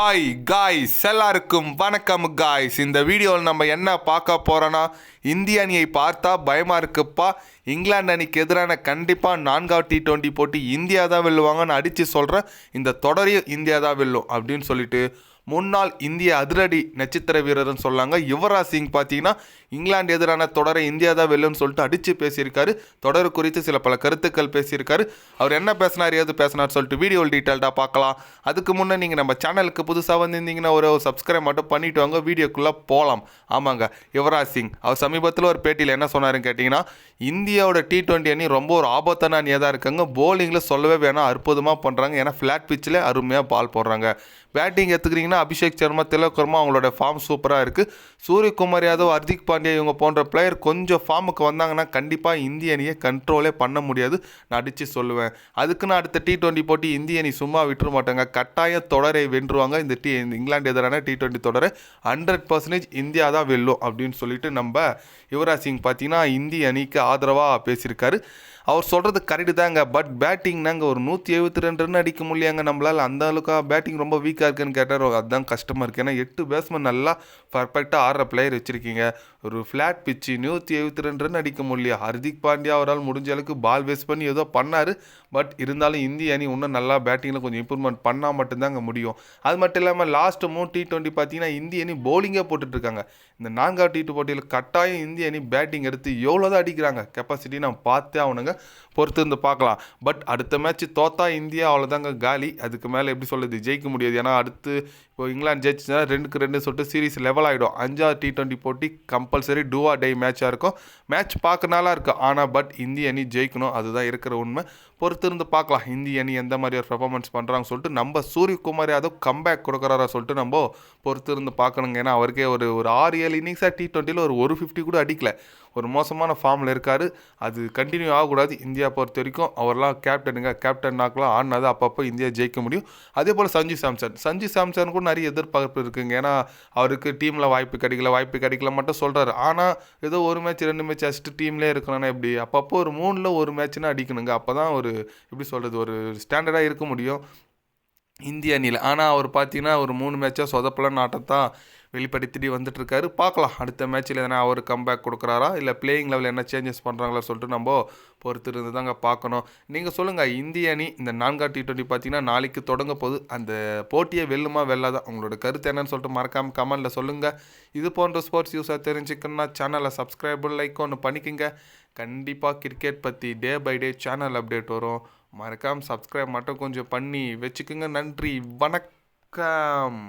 Hi guys எல்லாருக்கும் வணக்கம் guys இந்த வீடியோவில் நம்ம என்ன பார்க்க போகிறோன்னா இந்திய அணியை பார்த்தா பயமாக இருக்குப்பா. இங்கிலாந்து அணிக்கு எதிரான கண்டிப்பாக நான்காவது டி ட்வெண்ட்டி போட்டி இந்தியா தான் வெல்லுவாங்கன்னு அடித்து சொல்கிறேன் இந்த தொடரையும் இந்தியா தான் வெல்லும் அப்படின்னு சொல்லிட்டு முன்னாள் இந்திய அதிரடி நட்சத்திர வீரர்னு சொல்லாங்க. யுவராஜ் சிங் பார்த்தீங்கன்னா இங்கிலாந்து எதிரான தொடரை இந்தியா தான் வெல்லுன்னு சொல்லிட்டு அடித்து பேசியிருக்காரு. தொடர் குறித்து சில பல கருத்துக்கள் பேசியிருக்காரு. அவர் என்ன பேசினார் ஏது பேசினார் சொல்லிட்டு வீடியோ டீட்டெயில்டாக பார்க்கலாம். அதுக்கு முன்னே நீங்கள் நம்ம சேனலுக்கு புதுசாக வந்திருந்தீங்கன்னா ஒரு சப்ஸ்கிரைப் மட்டும் பண்ணிட்டு வாங்க. வீடியோக்குள்ளே போகலாம் ஆமாங்க யுவராஜ் சிங். அவர் சமீபத்தில் ஒரு பேட்டியில் என்ன சொன்னாருன்னு கேட்டிங்கன்னா இந்தியாவோட டி ட்வெண்ட்டி அணி ரொம்ப ஒரு ஆபத்தான அணியாக தான் இருக்காங்க. போலிங்கில் சொல்லவே வேணாம் அற்புதமாக பண்ணுறாங்க ஏன்னா ஃப்ளாட் பிச்சில் அருமையாக பால் போடுறாங்க. பேட்டிங் எடுத்துக்கிட்டிங்கன்னா அபிஷேக் சர்மா திலக் அவங்களோட ஃபார்ம் சூப்பராக இருக்குது சூரியகுமார் யாதவ் ஹர்திக் பாண்டியா இவங்க போன்ற பிளேயர் கொஞ்சம் ஃபார்முக்கு வந்தாங்கன்னா கண்டிப்பாக இந்திய அணியை கண்ட்ரோலே பண்ண முடியாது. நான் அடித்து சொல்லுவேன். அதுக்கு நான் அடுத்த டி டுவெண்ட்டி போட்டி இந்திய அணி சும்மா விட்டுற மாட்டாங்க. கட்டாய தொடரை வென்றுவாங்க. இந்த டி இங்கிலாந்து எதிரான டி ட்வெண்ட்டி தொடரை ஹண்ட்ரட் பர்சன்டேஜ் இந்தியா தான் வெல்லும் அப்படின்னு சொல்லிட்டு நம்ம யுவராஜ் சிங் பார்த்தீங்கன்னா இந்திய அணிக்கு ஆதரவாக பேசியிருக்காரு. அவர் சொல்கிறது கரெக்டு தாங்க. பட் பேட்டிங்னாங்க ஒரு நூற்றி எழுபத்தி ரெண்டு ரன் அடிக்க முடியாங்க நம்மளால். அந்த அளவுக்கு பேட்டிங் ரொம்ப வீக்காக இருக்குன்னு கேட்டார் அதுதான் கஷ்டமாக இருக்குது ஏன்னா எட்டு பேட்ஸ்மேன் நல்லா பர்ஃபெக்டாக ஆடுற பிளேயர் வச்சுருக்கீங்க. ஒரு ஃப்ளாட் பிச்சு நூற்றி எழுபத்தி ரெண்டு ரன் அடிக்க முடியல ஹர்திக் பாண்டியா அவரால் முடிஞ்ச அளவுக்கு பால் வேஸ்ட் பண்ணி ஏதோ பண்ணார். பட் இருந்தாலும் இந்திய அணி இன்னும் நல்லா பேட்டிங்கில் கொஞ்சம் இம்ப்ரூவ்மெண்ட் பண்ணால் மட்டும்தாங்க முடியும். அது மட்டும் இல்லாமல் லாஸ்ட் மூணு டி டுவெண்ட்டி பார்த்தீங்கன்னா இந்திய அணி பவுலிங்கே போட்டுட்ருக்காங்க. இந்த நான்காவது டி போட்டியில் கட்டாயம் இந்திய அணி பேட்டிங் எடுத்து எவ்வளோ தான் அடிக்கிறாங்க கெப்பாசிட்டி நம்ம பார்த்தே ஆகணுங்க. பொறுத்து இருந்து பார்க்கலாம். பட் அடுத்த மேட்ச் தோத்தா இந்தியா அவ்வளோதாங்க காலி. அதுக்கு மேலே எப்படி சொல்லுது ஜெயிக்க முடியாது. ஏன்னா அடுத்து இப்போ இங்கிலாந்து ஜெயிச்சுன்னா ரெண்டுக்கு ரெண்டு சொல்லிட்டு சீரிஸ் லெவல் ஆகிடும் அஞ்சாவது டி டுவெண்ட்டி போட்டி கம்பல்சரி டூவா டே மேட்சாக இருக்கும். மேட்ச் பார்க்க நல்லா இருக்கும் ஆனால் பட் இந்திய அணி ஜெயிக்கணும். அதுதான் இருக்கிற உண்மை. பொறுத்து இருந்து பார்க்கலாம். இந்திய அணி எந்த மாதிரி ஒரு பெர்ஃபார்மன்ஸ் பண்ணுறாங்க சொல்லிட்டு நம்ம சூரியகுமார் யாதவ் கம்பேக் கொடுக்குறாரா சொல்லிட்டு நம்ம பொறுத்து இருந்து பார்க்கணுங்க. ஏன்னா அவருக்கே ஒரு ஒரு ஆறு ஏழு இன்னிங்ஸாக டி டுவெண்ட்டியில் ஒரு ஒரு ஃபிஃப்டி கூட அடிக்கல. ஒரு மோசமான ஃபார்மில் இருக்கார். அது கண்டினியூ ஆகக்கூடாது இந்தியா பொறுத்த வரைக்கும். அவர்லாம் கேப்டனுங்க கேப்டன் நாக்கெலாம் ஆடினாது அப்பப்போ இந்தியா ஜெயிக்க முடியும். அதே போல் சஞ்சு சாம்சன். சஞ்சு சாம்சன் கூட நிறைய எதிர்பார்ப்பு இருக்குங்க. ஏன்னா அவருக்கு டீமில் வாய்ப்பு கிடைக்கல வாய்ப்பு கிடைக்கல மட்டும் சொல்கிறாரு ஆனால் ஏதோ ஒரு மேட்ச் ரெண்டு மேட்ச் அடிச்சுட்டு டீம்லேயே இருக்கணும்னா எப்படி? அப்பப்போ ஒரு மூணில் ஒரு மேட்ச்னா அடிக்கணுங்க. அப்போ தான் ஒரு எப்படி சொல்கிறது ஒரு ஸ்டாண்டர்டாக இருக்க முடியும். இந்திய அணியில். ஆனால் அவர் பார்த்தீங்கன்னா ஒரு மூணு மேட்சாக சொதப்பலன்னு ஆட்டத்தான் வெளிப்படுத்திட்டு வந்துட்டுருக்காரு. பார்க்கலாம். அடுத்த மேட்ச்சில் எதனா அவர் கம்பேக் கொடுக்குறாரா? இல்லை பிளேயிங் லெவலில் என்ன சேஞ்சஸ் பண்ணுறாங்களா சொல்லிட்டு நம்ம பொறுத்து இருந்து தாங்க பார்க்கணும். நீங்கள் சொல்லுங்கள் இந்திய அணி இந்த நான்காம் டி டுவெண்ட்டி பார்த்தீங்கன்னா நாளைக்கு தொடங்க போது அந்த போட்டியை வெல்லுமா வெல்லாதான் உங்களோட கருத்து என்னன்னு சொல்லிட்டு மறக்காமல் கமெண்டில் சொல்லுங்கள் இது போன்ற ஸ்போர்ட்ஸ் யூஸாக தெரிஞ்சுக்கணும்னா சேனலை சப்ஸ்கிரைப் லைக் ஒன்று பண்ணிக்கோங்க. கண்டிப்பாக கிரிக்கெட் பற்றி day by day channel update வரும். மறக்காமல் சப்ஸ்கிரைப் மட்டும் கொஞ்சம் பண்ணி வச்சுக்கோங்க. நன்றி. வணக்கம்.